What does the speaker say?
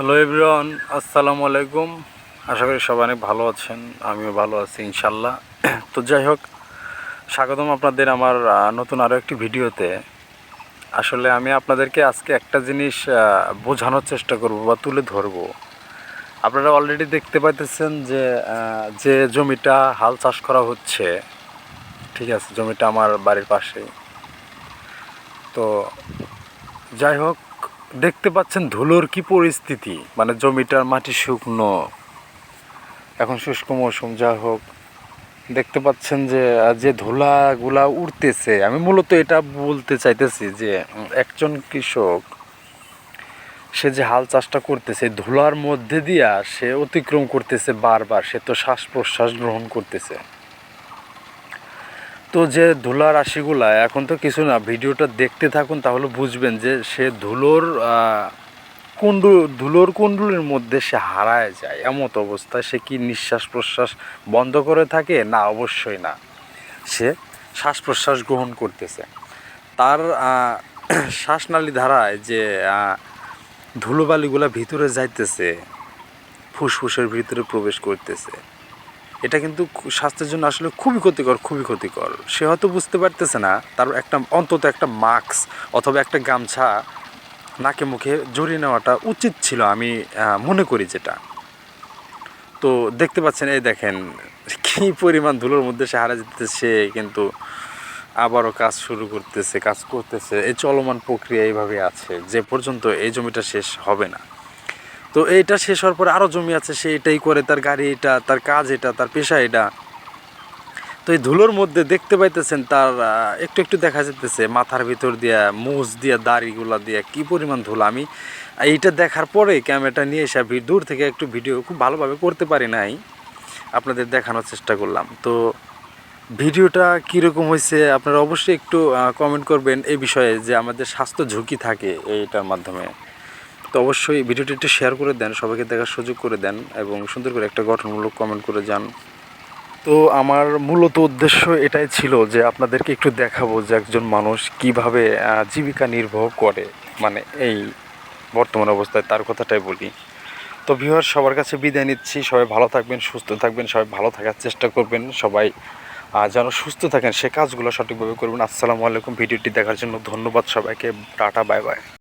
Hello everyone আসসালামু আলাইকুম আশা করি সবাই অনেক ভালো আছেন। আমিও ভালো আছি ইনশাল্লাহ তো যাই হোক, স্বাগতম আপনাদের আমার নতুন আরও একটি ভিডিওতে। আসলে আমি আপনাদেরকে আজকে একটা জিনিস বোঝানোর চেষ্টা করব বা তুলে ধরব। আপনারা অলরেডি দেখতে পাইতেছেন যে যে জমিটা হাল চাষ করা হচ্ছে, ঠিক আছে, জমিটা আমার বাড়ির পাশেই। তো যাই হোক দেখতে পাচ্ছেন ধুলোর কি পরিস্থিতি? মানে জমিটার মাটি শুকনো। এখন শুষ্ক মৌসুম, যা হোক। দেখতে পাচ্ছেন যে যে ধুলাগুলা উঠতেছে আমি মূলত এটা বলতে চাইতেছি যে একজন কৃষক, সে যে হাল চাষটা করতেছে, ধুলার মধ্যে দিয়া সে অতিক্রম করতেছে বারবার, সে তো শ্বাস প্রশ্বাস গ্রহণ করতেছে। তো যে ধুলা রাশিগুলা এখন তো কিছু না, ভিডিওটা দেখতে থাকুন, তাহলে বুঝবেন যে সে ধুলোর কুণ্ডু, ধুলোর কুণ্ডুলের মধ্যে সে হারায় যায়, এমত অবস্থায় সে কি নিঃশ্বাস প্রশ্বাস বন্ধ করে থাকে? না, অবশ্যই না। সে শ্বাস প্রশ্বাস গ্রহণ করতেছে। তার শ্বাসনালী ধারায় যে ধুলোবালিগুলা ভিতরে যাইতেছে, ফুসফুসের ভিতরে প্রবেশ করতেছে। এটা কিন্তু স্বাস্থ্যের জন্য আসলে খুবই ক্ষতিকর খুবই ক্ষতিকর। সে হয়তো বুঝতে পারতেছে না, তার একটা, অন্তত একটা মাস্ক অথবা একটা গামছা নাকে মুখে জড়িয়ে নেওয়াটা উচিত ছিল আমি মনে করি যেটা। তো দেখতে পাচ্ছেন, এই দেখেন, কী পরিমাণ ধুলোর মধ্যে সে হারা যেতেছে সে কিন্তু আবারও কাজ শুরু করতেছে, কাজ করতেছে। এই চলমান প্রক্রিয়া এইভাবে আছে, যে পর্যন্ত এই জমিটা শেষ হবে না। তো এইটা শেষ হওয়ার পরে আরও জমি আছে, সে এটাই করে, তার গাড়ি এটা, তার কাজ এটা, তার পেশা এটা। তো এই ধুলোর মধ্যে দেখতে পাইতেছেন তার একটু একটু দেখা যেতেছে মাথার ভিতর দিয়া মুছ দিয়া, দাড়িগুলা দিয়া, কি পরিমাণ ধুলো। আমি এইটা দেখার পরে ক্যামেরাটা নিয়ে এসে দূর থেকে একটু ভিডিও খুব ভালোভাবে করতে পারি নাই। আপনাদের দেখানোর চেষ্টা করলাম। তো ভিডিওটা কীরকম হয়েছে আপনারা অবশ্যই একটু কমেন্ট করবেন এই বিষয়ে যে আমাদের স্বাস্থ্য ঝুঁকি থাকে এইটার মাধ্যমে। তো অবশ্যই ভিডিওটি একটু শেয়ার করে দেন, সবাইকে দেখার সুযোগ করে দেন এবং সুন্দর করে একটা গঠনমূলক কমেন্ট করে যান। তো আমার মূলত উদ্দেশ্য এটাই ছিল যে আপনাদেরকে একটু দেখাবো যে একজন মানুষ কীভাবে জীবিকা নির্বাহ করে। মানে এই বর্তমান অবস্থায় তার কথাটাই বলি। তো ভিউয়ার সবার কাছে বিদায় নিচ্ছি। সবাই ভালো থাকবেন, সুস্থ থাকবেন, সবাই ভালো থাকার চেষ্টা করবেন। সবাই যেন সুস্থ থাকেন, সে কাজগুলো সঠিকভাবে করবেন। আসসালামু আলাইকুম। ভিডিওটি দেখার জন্য ধন্যবাদ সবাইকে। Tata, bye bye.